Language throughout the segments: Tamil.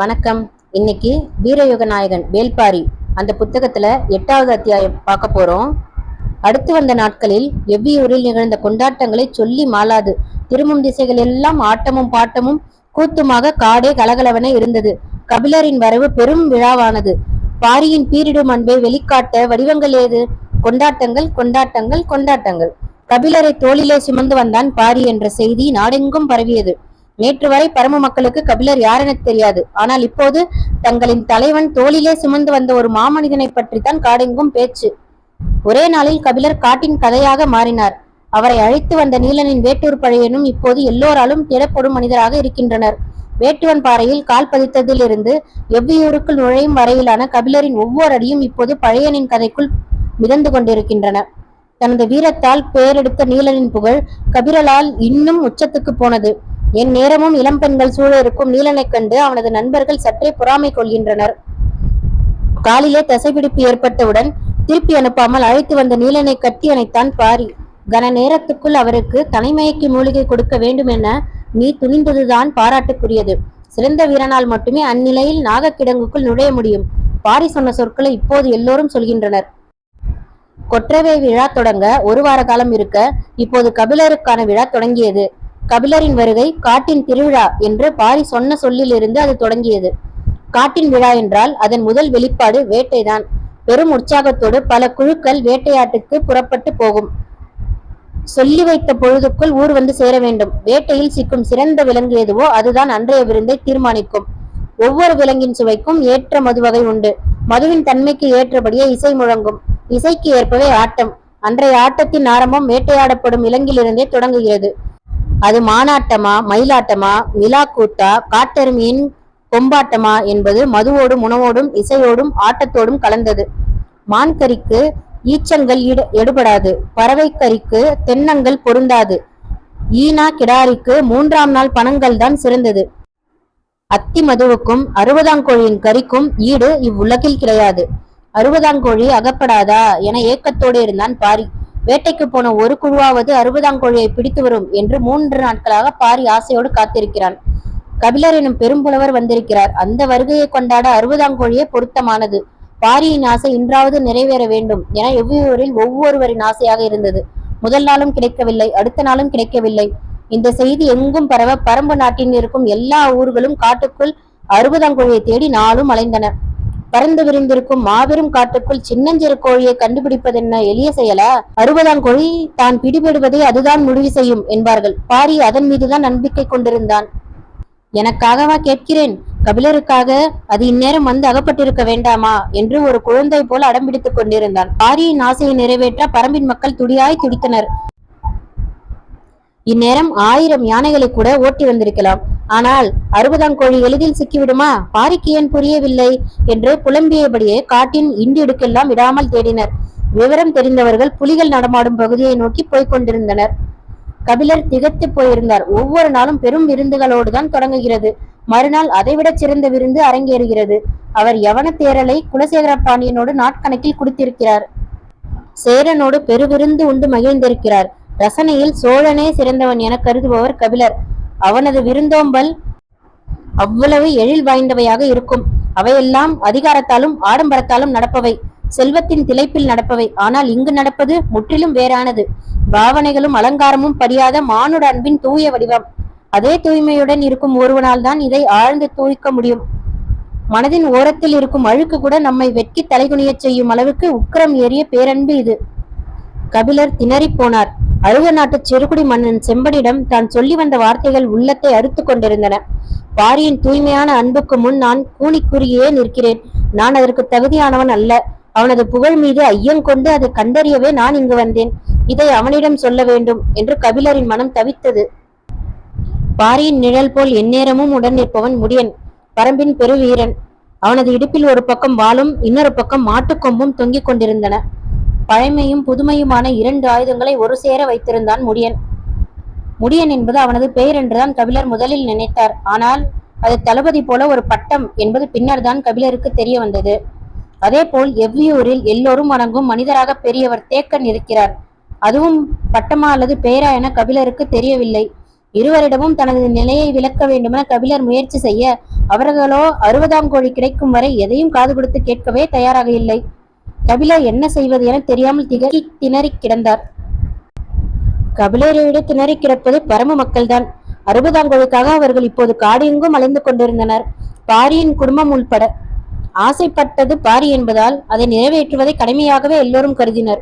வணக்கம். இன்னைக்கு வீரயுக நாயகன் வேல்பாரி அந்த புத்தகத்துல எட்டாவது அத்தியாயம் பார்க்க போறோம். அடுத்து வந்த நாட்களில் எவ்வியூரில் நிகழ்ந்த கொண்டாட்டங்களை சொல்லி மாளாது. திரும்பும் திசைகள் எல்லாம் ஆட்டமும் பாட்டமும் கூத்துமாக காடே கலகலவென இருந்தது. கபிலரின் வரவு பெரும் விழாவானது. பாரியின் பீரிடும் அன்பை வெளிக்காட்ட வடிவங்கள் ஏது? கொண்டாட்டங்கள் கொண்டாட்டங்கள் கொண்டாட்டங்கள். கபிலரை தோளிலே சுமந்து வந்தான் பாரி என்ற செய்தி நாடெங்கும் பரவியது. நேற்று வரை பரம மக்களுக்கு கபிலர் யாரென தெரியாது. ஆனால் இப்போது தங்களின் தலைவன் தோளிலே சுமந்து வந்த ஒரு மாமனிதனை பற்றித்தான் காடெங்கும் பேச்சு. ஒரே நாளில் கபிலர் காட்டின் கதையாக மாறினார். அவரை அழைத்து வந்த நீலனின் வேட்டூர் பழையனும் இப்போது எல்லோராலும் தேடப்படும் மனிதராக இருக்கின்றனர். வேட்டுவன் பாறையில் கால் பதித்ததிலிருந்து எவ்வியூருக்குள் நுழையும் வரையிலான கபிலரின் ஒவ்வொரு அடியும் இப்போது பழையனின் கதைக்குள் மிதந்து கொண்டிருக்கின்றன. தனது வீரத்தால் பெயரெடுத்த நீலனின் புகழ் கபிரலால் இன்னும் உச்சத்துக்கு போனது. என் நேரமும் இளம் பெண்கள் சூழ இருக்கும் நீலனைக் கண்டு அவனது நண்பர்கள் சற்றே பொறாமை கொள்கின்றனர். காலிலே தசைப்பிடிப்பு ஏற்பட்டவுடன் திருப்பி அனுப்பாமல் அழைத்து வந்த நீலனை கட்டி அணைத்தான் பாரி. கன நேரத்துக்குள் அவருக்கு தனிமயக்கு மூலிகை கொடுக்க வேண்டும் என நீ துணிந்ததுதான் பாராட்டுக்குரியது. சிறந்த வீரனால் மட்டுமே அந்நிலையில் நாகக்கிடங்குக்குள் நுழைய முடியும். பாரி சொன்ன சொற்களை இப்போது எல்லோரும் சொல்கின்றனர். கொற்றவை விழா தொடங்க ஒரு வார காலம் இருக்க இப்போது கபிலருக்கான விழா தொடங்கியது. கபிலரின் வருகை காட்டின் திருவிழா என்று பாரி சொன்ன சொல்லிலிருந்து அது தொடங்கியது. காட்டின் விழா என்றால் அதன் முதல் வெளிப்பாடு வேட்டைதான். பெரும் உற்சாகத்தோடு பல குழுக்கள் வேட்டையாட்டுக்கு புறப்பட்டு போகும். சொல்லி வைத்த பொழுதுக்குள் ஊர் வந்து சேர வேண்டும். வேட்டையில் சிக்கும் சிறந்த விலங்கு எதுவோ அதுதான் அன்றைய விருந்தை தீர்மானிக்கும். ஒவ்வொரு விலங்கின் சுவைக்கும் ஏற்ற மது வகை உண்டு. மதுவின் தன்மைக்கு ஏற்றபடியே இசை முழங்கும். இசைக்கு ஏற்பவே ஆட்டம். அன்றைய ஆட்டத்தின் ஆரம்பம் வேட்டையாடப்படும் இலங்கிலிருந்தே தொடங்குகிறது. அது மானாட்டமா மயிலாட்டமா மிலாக்கூத்தா காட்டெருமையின் கொம்பாட்டமா என்பது மதுவோடும் உணவோடும் இசையோடும் ஆட்டத்தோடும் கலந்தது. மான் கறிக்கு ஈச்சங்கள் ஈடு- எடுபடாது. பறவைக்கறிக்கு தென்னங்கள் பொருந்தாது. ஈனா கிடாரிக்கு மூன்றாம் நாள் பணங்கள் தான் சிறந்தது. அத்தி மதுவுக்கும் அறுபதாங்கோழியின் கறிக்கும் ஈடு இவ்வுலகில் கிடையாது. அறுபதாங்கோழி அகப்படாதா என ஏக்கத்தோடு இருந்தான் பாரி. வேட்டைக்கு போன ஒரு குழுவாவது அறுபதாங்கோழியை பிடித்து வரும் என்று மூன்று நாட்களாக பாரி ஆசையோடு காத்திருக்கிறான். கபிலர் எனும் பெரும்புலவர் வந்திருக்கிறார். அந்த வருகையை கொண்டாட அறுபதாங்கோழியே பொருத்தமானது. பாரியின் ஆசை இன்றாவது நிறைவேற வேண்டும் என எவ்வியூரில் ஒவ்வொருவரின் ஆசையாக இருந்தது. முதல் நாளும் கிடைக்கவில்லை அடுத்த நாளும் கிடைக்கவில்லை. இந்த செய்தி எங்கும் பரவ பரம்பு நாட்டில் இருக்கும் எல்லா ஊர்களும் காட்டுக்குள் அறுபதாங்கோழியை தேடி நாளும் அலைந்தன. பறந்து விரிந்திருக்கும் மாபெரும் காட்டுக்குள் சின்னஞ்சிறு கோழியை கண்டுபிடிப்பதென்ன எளிய செயலா? அறுபதாம் கோழி தான் பிடிபடுவதை அதுதான் முடிவு செய்யும் என்பார்கள். பாரி அதன் மீதுதான் நம்பிக்கை கொண்டிருந்தான். எனக்காகவா கேட்கிறேன்? கபிலருக்காக அது இந்நேரம் வந்து அகப்பட்டிருக்க வேண்டாமா? என்று ஒரு குழந்தை போல அடம்பிடித்துக் கொண்டிருந்தான். பாரியின் ஆசையை நிறைவேற்ற பரம்பின் மக்கள் துடியாய் துடித்தனர். இந்நேரம் ஆயிரம் யானைகளை கூட ஓட்டி வந்திருக்கலாம். ஆனால் அறுபதாம் கோழி எளிதில் சிக்கிவிடுமா? பாரிக்கு ஏன் புரியவில்லை? என்று புலம்பியபடியே காட்டின் இண்டிடுக்கெல்லாம் விடாமல் தேடினர். விவரம் தெரிந்தவர்கள் புலிகள் நடமாடும் பகுதியை நோக்கி போய்க் கொண்டிருந்தனர். கபிலர் திகத்து போயிருந்தார். ஒவ்வொரு நாளும் பெரும் விருந்துகளோடு தான் தொடங்குகிறது. மறுநாள் அதைவிட சிறந்த விருந்து அரங்கேறுகிறது. அவர் யவன தேரலை குலசேகர பாண்டியனோடு நாட்கணக்கில் குடித்திருக்கிறார். சேரனோடு பெருவிருந்து உண்டு மகிழ்ந்திருக்கிறார். ரசனையில் சோழனே சிறந்தவன் என கருதுபவர் கபிலர். அவனது விருந்தோம்பல் அவ்வளவு எழில் வாய்ந்தவையாக இருக்கும். அவையெல்லாம் அதிகாரத்தாலும் ஆடம்பரத்தாலும் நடப்பவை. செல்வத்தின் திளைப்பில் நடப்பவை. ஆனால் இங்கு நடப்பது முற்றிலும் வேறானது. பாவனைகளும் அலங்காரமும் படியாத மானுட அன்பின் தூய வடிவம். அதே தூய்மையுடன் இருக்கும் ஒருவனால் தான் இதை ஆழ்ந்து தூய்க்க முடியும். மனதின் ஓரத்தில் இருக்கும் அழுக்கு கூட நம்மை வெட்கி தலைகுனியச் செய்யும் அளவுக்கு உக்கிரம் ஏறிய பேரன்பு இது. கபிலர் திணறிப் போனார். அழுக நாட்டு செருக்குடி மன்னன் செம்படிடம் தான் சொல்லி வந்த வார்த்தைகள் உள்ளத்தை அறுத்து கொண்டிருந்தன. பாரியின் தூய்மையான அன்புக்கு முன் நான் கூனிக்குறியே நிற்கிறேன். நான் அதற்கு தகுதியானவன் அல்ல. அவனது புகழ் மீது ஐயம் கொண்டு அதை கண்டறியவே நான் இங்கு வந்தேன். இதை அவனிடம் சொல்ல வேண்டும் என்று கபிலரின் மனம் தவித்தது. பாரியின் நிழல் போல் எந்நேரமும் உடன் நிற்பவன் முடியன். பரம்பின் பெருவீரன். அவனது இடுப்பில் ஒரு பக்கம் வாளும் இன்னொரு பக்கம் மாட்டுக்கொம்பும் தொங்கிக் கொண்டிருந்தன. பழமையும் புதுமையுமான இரண்டு ஆயுதங்களை ஒரு சேர வைத்திருந்தான் முடியன். முடியன் என்பது அவனது பெயர் என்றுதான் கபிலர் முதலில் நினைத்தார். ஆனால் அது தளபதி போல ஒரு பட்டம் என்பது பின்னர் தான் கபிலருக்கு தெரிய வந்தது. அதேபோல் எவ்வியூரில் எல்லோரும் வணங்கும் மனிதராக பெரியவர் தேக்கன் இருக்கிறார். அதுவும் பட்டமா அல்லது பெயரா என கபிலருக்கு தெரியவில்லை. இருவரிடமும் தனது நிலையை விளக்க வேண்டுமென கபிலர் முயற்சி செய்ய அவர்களோ அறுபதாம் கோழி கிடைக்கும் வரை எதையும் காது கொடுத்து கேட்கவே தயாராக இல்லை. கபிலா என்ன செய்வது என தெரியாமல் திகழ் திணறி கிடந்தார். கபிலரை விட திணறி கிடப்பது பரம மக்கள்தான். அறுபதாம் கோழிக்காக அவர்கள் இப்போது காடெங்கும் அலைந்து கொண்டிருந்தனர். பாரியின் குடும்பம் உள்பட ஆசைப்பட்டது பாரி என்பதால் அதை நிறைவேற்றுவதை கடமையாகவே எல்லோரும் கருதினர்.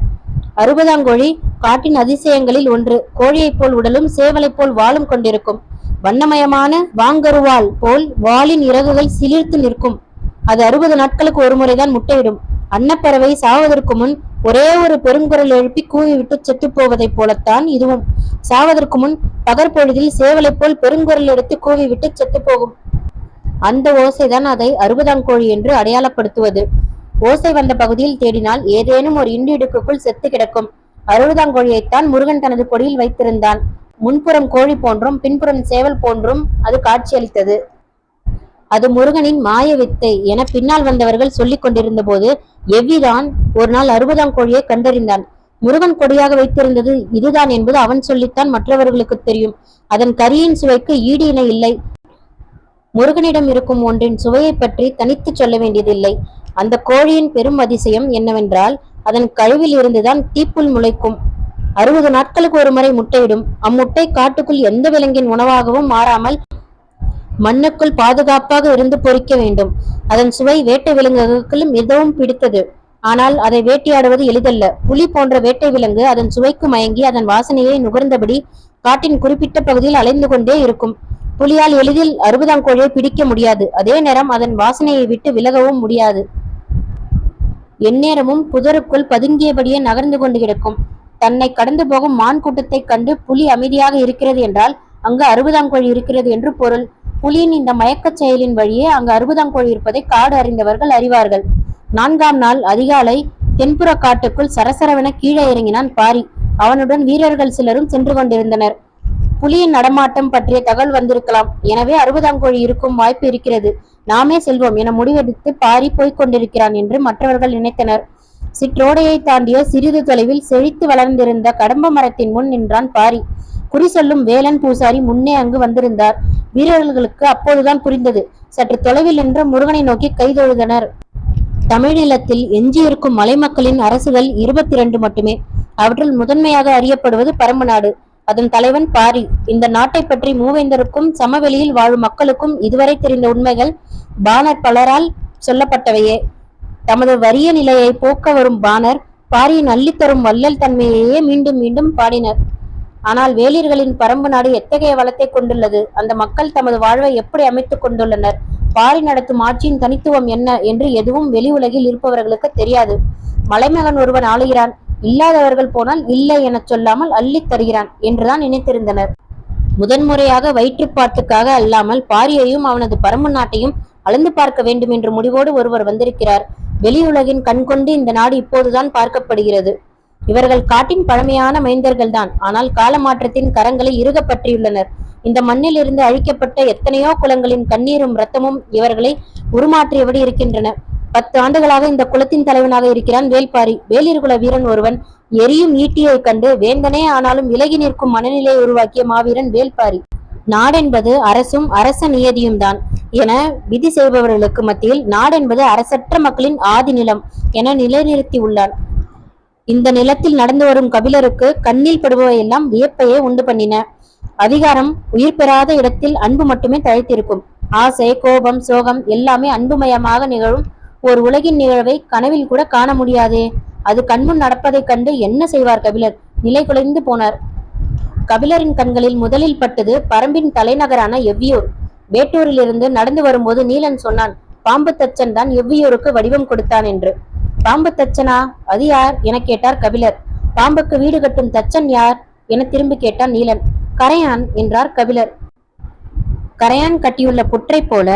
அறுபதாங்கோழி காட்டின் அதிசயங்களில் ஒன்று கோழியைப் போல் உடலும் சேவலைப் போல் வாளும் கொண்டிருக்கும். வண்ணமயமான வாங்கருவாள் போல் வாளின் இறகுகள் சிலிர்த்து நிற்கும். அது அறுபது நாட்களுக்கு ஒரு முறைதான் முட்டையிடும். அன்னப்பறவை சாவதற்கு முன் ஒரே ஒரு பெருங்குரல் எழுப்பி கூவிவிட்டு செத்துப் போவதைப் போலத்தான் இதுவும். சாவதற்கு முன் பகற்பொழுதில் சேவலைப் போல் பெருங்குரல் எடுத்து கூவிவிட்டு செத்து போகும். அந்த ஓசைதான் அதை அறுபதாம் கோழி என்று அடையாளப்படுத்துவது. ஓசை வந்த பகுதியில் தேடினால் ஏதேனும் ஒரு இண்டு இடுக்குக்குள் செத்து கிடக்கும். அறுபதாம் கோழியைத்தான் முருகன் தனது கொடியில் வைத்திருந்தான். முன்புறம் கோழி போன்றும் பின்புறம் சேவல் போன்றும் அது காட்சியளித்தது. அது முருகனின் மாய வித்தை என பின்னால் வந்தவர்கள் சொல்லிக் கொண்டிருந்த போது எவ்விதான் ஒரு நாள் அறுபதாம் கோழியை கண்டறிந்தான். முருகன் கொடியாக வைத்திருந்தது இதுதான் என்பது அவன் சொல்லித்தான் மற்றவர்களுக்கு தெரியும். அதன் கரியின் சுவைக்கு ஈடு இணை இல்லை. முருகனிடம் இருக்கும் ஒன்றின் சுவையை பற்றி தனித்து சொல்ல வேண்டியதில்லை. அந்த கோழியின் பெரும் அதிசயம் என்னவென்றால் அதன் கழுவில் இருந்துதான் தீப்புல் முளைக்கும். அறுபது நாட்களுக்கு ஒரு முறை முட்டையிடும். அம்முட்டை காட்டுக்குள் எந்த விலங்கின் உணவாகவும் மாறாமல் மண்ணுக்குள் பாதுகாப்பாக இருந்து பொறிக்க வேண்டும். அதன் சுவை வேட்டை விலங்குகளுக்கு மிகவும் பிடித்தது. ஆனால் அதை வேட்டையாடுவது எளிதல்ல. புலி போன்ற வேட்டை விலங்கு அதன் சுவைக்கு மயங்கி அதன் வாசனையை நுகர்ந்தபடி காட்டின் குறிப்பிட்ட பகுதியில் அலைந்து கொண்டே இருக்கும். புலியால் எளிதில் அறுபதாம் கோழியை பிடிக்க முடியாது. அதே நேரம் அதன் வாசனையை விட்டு விலகவும் முடியாது. எந்நேரமும் புதருக்குள் பதுங்கியபடியே நகர்ந்து கொண்டு கிடக்கும். தன்னை கடந்து போகும் மான் கூட்டத்தைக் கண்டு புலி அமைதியாக இருக்கிறது என்றால் அங்கு அறுபதாம் கோழி இருக்கிறது என்று பொருள். புலியின் இந்த மயக்கச் செயலின் வழியே அங்கு அறுபதாம் கோழி இருப்பதை காடு அறிந்தவர்கள் அறிவார்கள். நான்காம் நாள் அதிகாலை தென்புற காட்டுக்குள் சரசரவென கீழே இறங்கினான் பாரி. அவனுடன் வீரர்கள் சிலரும் சென்று கொண்டிருந்தனர். புலியின் நடமாட்டம் பற்றிய தகவல் வந்திருக்கலாம். எனவே அறுபதாம் கோழி இருக்கும் வாய்ப்பு இருக்கிறது. நாமே செல்வோம் என முடிவெடுத்து பாரி போய்க் கொண்டிருக்கிறான் என்று மற்றவர்கள் நினைத்தனர். சிற்றோடையை தாண்டிய சிறிது தொலைவில் செழித்து வளர்ந்திருந்த கடம்ப மரத்தின் முன் நின்றான் பாரி. குறி சொல்லும் வேலன் பூசாரி முன்னே அங்கு வந்திருந்தார். வீரர்களுக்கு அப்போதுதான் புரிந்தது. சற்று தொலைவில் நின்ற முருகனை நோக்கி கைதொழுதனர். தமிழீழத்தில் எஞ்சியிருக்கும் மலைமக்களின் அரசுகள் இருபத்தி இரண்டு மட்டுமே. அவற்றில் முதன்மையாக அறியப்படுவது பரம்பு நாடு. அதன் தலைவன் பாரி. இந்த நாட்டை பற்றி மூவேந்தருக்கும் சமவெளியில் வாழும் மக்களுக்கும் இதுவரை தெரிந்த உண்மைகள் பாணர் பலரால் சொல்லப்பட்டவையே. தமது வறிய நிலையை போக்க வரும் பாணர் பாரியின் அள்ளித்தரும் வள்ளல் தன்மையையே மீண்டும் மீண்டும் பாடினர். ஆனால் வேலியர்களின் பரம்பு நாடு எத்தகைய வளத்தை கொண்டுள்ளது? அந்த மக்கள் தமது வாழ்வை எப்படி அமைத்துக் கொண்டுள்ளனர்? பாரி நடத்தும் ஆட்சியின் தனித்துவம் என்ன என்று எதுவும் வெளி உலகில் இருப்பவர்களுக்கு தெரியாது. மலைமகன் ஒருவன் ஆளுகிறான். இல்லாதவர்கள் போனால் இல்லை எனச் சொல்லாமல் அள்ளித் தருகிறான் என்றுதான் நினைத்திருந்தனர். முதன்முறையாக வயிற்றுப்பாட்டுக்காக அல்லாமல் பாரியையும் அவனது பரம்பு நாட்டையும் அளந்து பார்க்க வேண்டும் என்ற முடிவோடு ஒருவர் வந்திருக்கிறார். வெளியுலகின் கண்கொண்டு இந்த நாடு இப்போதுதான் பார்க்கப்படுகிறது. இவர்கள் காட்டின் பழமையான மைந்தர்கள்தான். ஆனால் காலமாற்றத்தின் கரங்களை இறுகப்பற்றியுள்ளனர். இந்த மண்ணில் இருந்து அழிக்கப்பட்ட எத்தனையோ குலங்களின் கண்ணீரும் ரத்தமும் இவர்களை உருமாற்றியபடி இருக்கின்றன? பத்து ஆண்டுகளாக இந்த குலத்தின் தலைவனாக இருக்கிறான் வேல்பாரி. வேலிர்குல வீரன் ஒருவன் எரியும் ஈட்டியை கண்டு வேந்தனே ஆனாலும் விலகி நிற்கும் மனநிலையை உருவாக்கிய மாவீரன் வேல்பாரி. நாடென்பது அரசும் அரச நியதியும் தான் என விதி செய்பவர்களுக்கு மத்தியில் நாடென்பது அரசற்ற மக்களின் ஆதி நிலம் என நிலைநிறுத்தி உள்ளான் இந்த நிலத்தில் நடந்து வரும் கபிலருக்கு கண்ணில் படுபவையெல்லாம் வியப்பையே உண்டு பண்ணின. அதிகாரம் உயிர் பெறாத இடத்தில் அன்பு மட்டுமே தழைத்திருக்கும். ஆசை கோபம் சோகம் எல்லாமே அன்புமயமாக நிகழும் ஒரு உலகின் நிகழ்வை கனவில் கூட காண முடியாதே. அது கண்முன் நடப்பதைக் கண்டு என்ன செய்வார் கபிலர்? நிலை குலைந்து போனார். கபிலரின் கண்களில் முதலில் பட்டது பரம்பின் தலைநகரான எவ்வியூர். வேட்டூரிலிருந்து நடந்து வரும்போது நீலன் சொன்னான் பாம்பு தச்சன் தான் எவ்வியூருக்கு வடிவம் கொடுத்தான் என்று. பாம்பு தச்சனா? அது யார்? என கேட்டார் கபிலர். பாம்புக்கு வீடு கட்டும் தச்சன் யார்? என திரும்பி கேட்டான் நீலன். கரையான் என்றார் கபிலர். கரையான் கட்டியுள்ள புற்றை போல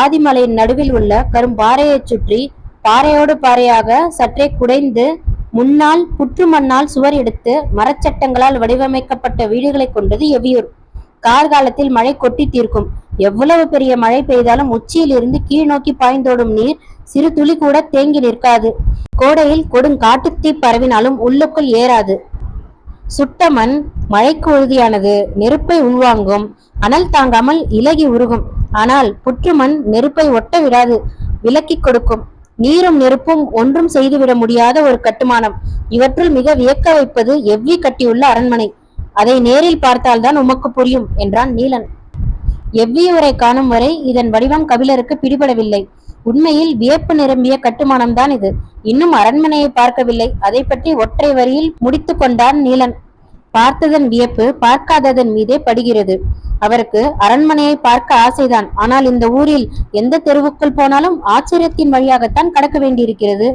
ஆதிமலையின் நடுவில் உள்ள கரும்பாறையைச் சுற்றி பாறையோடு பாறையாக சற்றே குடைந்து முன்னால் புற்று மண்ணால் சுவர் எடுத்து மரச்சட்டங்களால் வடிவமைக்கப்பட்ட வீடுகளை கொண்டது எவ்வியூர் கார்காலத்தில் மழை கொட்டி தீர்க்கும். எவ்வளவு பெரிய மழை பெய்தாலும் உச்சியில் இருந்து கீழ் நோக்கி பாய்ந்தோடும் நீர் சிறு துளி கூட தேங்கி நிற்காது. கோடையில் கொடுங்காட்டுத்தீ பரவினாலும் உள்ளுக்குள் ஏறாது. சுட்ட மண் மழைக்கு உறுதியானது. நெருப்பை உள்வாங்கும். அனல் தாங்காமல் இலகி உருகும். ஆனால் புற்றுமண் நெருப்பை ஒட்ட விடாது. விலக்கிக் கொடுக்கும். நீரும் நெருப்பும் ஒன்றும் செய்துவிட முடியாத ஒரு கட்டுமானம். இவற்றுள் மிக வியக்க வைப்பது எவ்வி கட்டியுள்ள அரண்மனை. அதை நேரில் பார்த்தால்தான் உமக்கு புரியும் என்றான் நீலன். எவ்வியூரை காணும் வரை இதன் வடிவம் கபிலருக்கு பிடிபடவில்லை. உண்மையில் வியப்பு நிரம்பிய கட்டுமானம்தான் இது. இன்னும் அரண்மனையை பார்க்கவில்லை. அதை பற்றி ஒற்றை வரியில் முடித்துக் கொண்டான் நீலன். பார்த்ததன் வியப்பு பார்க்காததன் மீதே படுகிறது. அவருக்கு அரண்மனையை பார்க்க ஆசைதான். ஆனால் இந்த ஊரில் எந்த தெருவுக்குள் போனாலும் ஆச்சரியத்தின் வழியாகத்தான் கடக்க வேண்டியிருக்கிறது.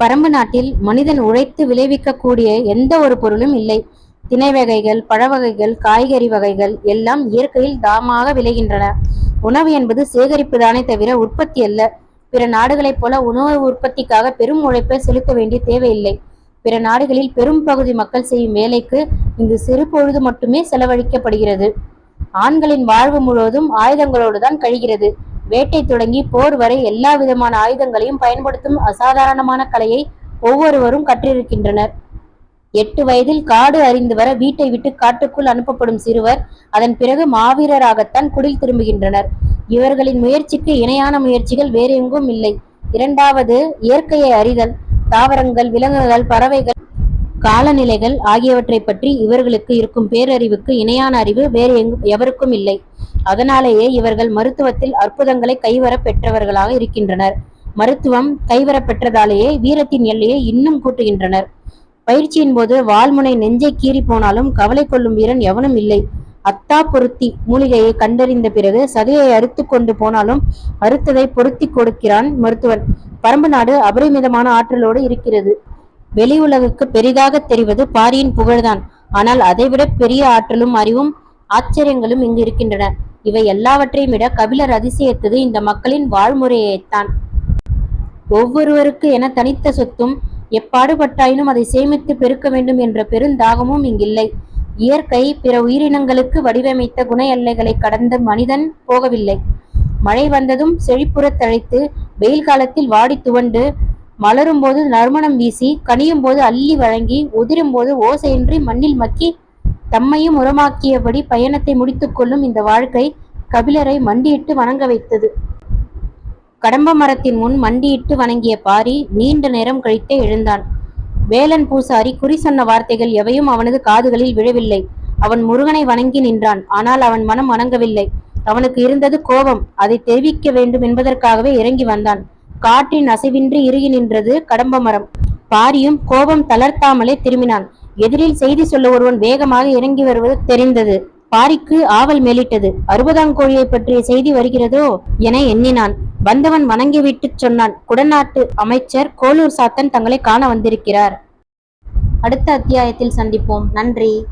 பரம்பு நாட்டில் மனிதன் உழைத்து விளைவிக்கக்கூடிய எந்த ஒரு பொருளும் இல்லை. திணை வகைகள் பழ வகைகள் காய்கறி வகைகள் எல்லாம் இயற்கையில் தாமாக விளைகின்றன. உணவு என்பது சேகரிப்புதானே தவிர உற்பத்தி அல்ல. பிற நாடுகளைப் போல உணவு உற்பத்திக்காக பெரும் உழைப்பை செலுத்த வேண்டிய தேவையில்லை. பிற நாடுகளில் பெரும் பகுதி மக்கள் செய்யும் வேலைக்கு இங்கு சிறு பொழுது மட்டுமே செலவழிக்கப்படுகிறது. ஆண்களின் வாழ்வு முழுவதும் ஆயுதங்களோடு தான் கழிகிறது. வேட்டை தொடங்கி போர் வரை எல்லா விதமான ஆயுதங்களையும் பயன்படுத்தும் அசாதாரணமான கலையை ஒவ்வொருவரும் கற்றிருக்கின்றனர். எட்டு வயதில் காடு அறிந்து வர வீட்டை விட்டு காட்டுக்குள் அனுப்பப்படும் சிறுவர் அதன் பிறகு மாவீரராகத்தான் குடில் திரும்புகின்றனர். இவர்களின் முயற்சிக்கு இணையான முயற்சிகள் வேறு எங்கும் இல்லை. இரண்டாவது இயற்கையை அறிதல் தாவரங்கள் விலங்குகள் பறவைகள் காலநிலைகள் ஆகியவற்றை பற்றி இவர்களுக்கு இருக்கும் பேரறிவுக்கு இணையான அறிவு வேறு எங்கும் எவருக்கும் இல்லை. அதனாலேயே இவர்கள் மருத்துவத்தில் அற்புதங்களை கைவர பெற்றவர்களாக இருக்கின்றனர். மருத்துவம் கைவரப்பெற்றதாலேயே வீரத்தின் எல்லையை இன்னும் கூட்டுகின்றனர். பயிற்சியின் போது வால்முனை நெஞ்சை கீறி போனாலும் கவலை கொள்ளும் வீரன் எவனும் இல்லை. அத்தா பொருத்தி மூலிகையை கண்டறிந்த பிறகு சதையை அறுத்து கொண்டு போனாலும் அறுத்ததை பொருத்தி கொடுக்கிறான் மருத்துவன். பரம்பு நாடு அபரிமிதமான ஆற்றலோடு இருக்கிறது. வெளி உலகுக்கு பெரிதாக தெரிவது பாரியின் புகழ்தான். ஆனால் அதைவிட பெரிய ஆற்றலும் அறிவும் ஆச்சரியங்களும் இங்கு இருக்கின்றன. இவை எல்லாவற்றையும் விட கபிலர் அதிசயித்தது இந்த மக்களின் வாழ்முறையைத்தான் ஒவ்வொருவருக்கு என தனித்த சொத்தும் எப்பாடுபட்டாயினும் அதை சேமித்து பெருக்க வேண்டும் என்ற பெருந்தாகமும் இங்கில்லை. இயற்கை பிற உயிரினங்களுக்கு வடிவமைத்த குண எல்லைகளை கடந்த மனிதன் போகவில்லை. மழை வந்ததும் செழிப்புறத் தழைத்து வெயில் காலத்தில் வாடி துவண்டு மலரும் போது நறுமணம் வீசி கனியும் போது அள்ளி வழங்கி உதிரும் போது ஓசையின்றி மண்ணில் மக்கி தம்மையும் உரமாக்கியபடி பயணத்தை முடித்துக்கொள்ளும் இந்த வாழ்க்கை கபிலரை மண்டியிட்டு வணங்க வைத்தது. கடம்ப மரத்தின் முன் மண்டியிட்டு வணங்கிய பாரி நீண்ட நேரம் கழித்தே எழுந்தான். வேலன் பூசாரி குறி சொன்ன வார்த்தைகள் எவையும் அவனது காதுகளில் விழவில்லை. அவன் முருகனை வணங்கி நின்றான். ஆனால் அவன் மனம் வணங்கவில்லை. அவனுக்கு இருந்தது கோபம். அதை தெரிவிக்க வேண்டும் என்பதற்காகவே இறங்கி வந்தான். காற்றின் அசைவின்றி இறுகி நின்றது கடம்ப மரம். பாரியும் கோபம் தளர்த்தாமலே திரும்பினான். எதிரில் செய்தி சொல்ல ஒருவன் வேகமாக இறங்கி வருவது தெரிந்தது. பாரிக்கு ஆவல் மேலிட்டது. அறுபதாம் கோழியை பற்றிய செய்தி வருகிறதோ என எண்ணினான். வந்தவன் வணங்கிவிட்டு சொன்னான். குடநாட்டு அமைச்சர் கோலூர் சாத்தன் தங்களை காண வந்திருக்கிறார். அடுத்த அத்தியாயத்தில் சந்திப்போம். நன்றி.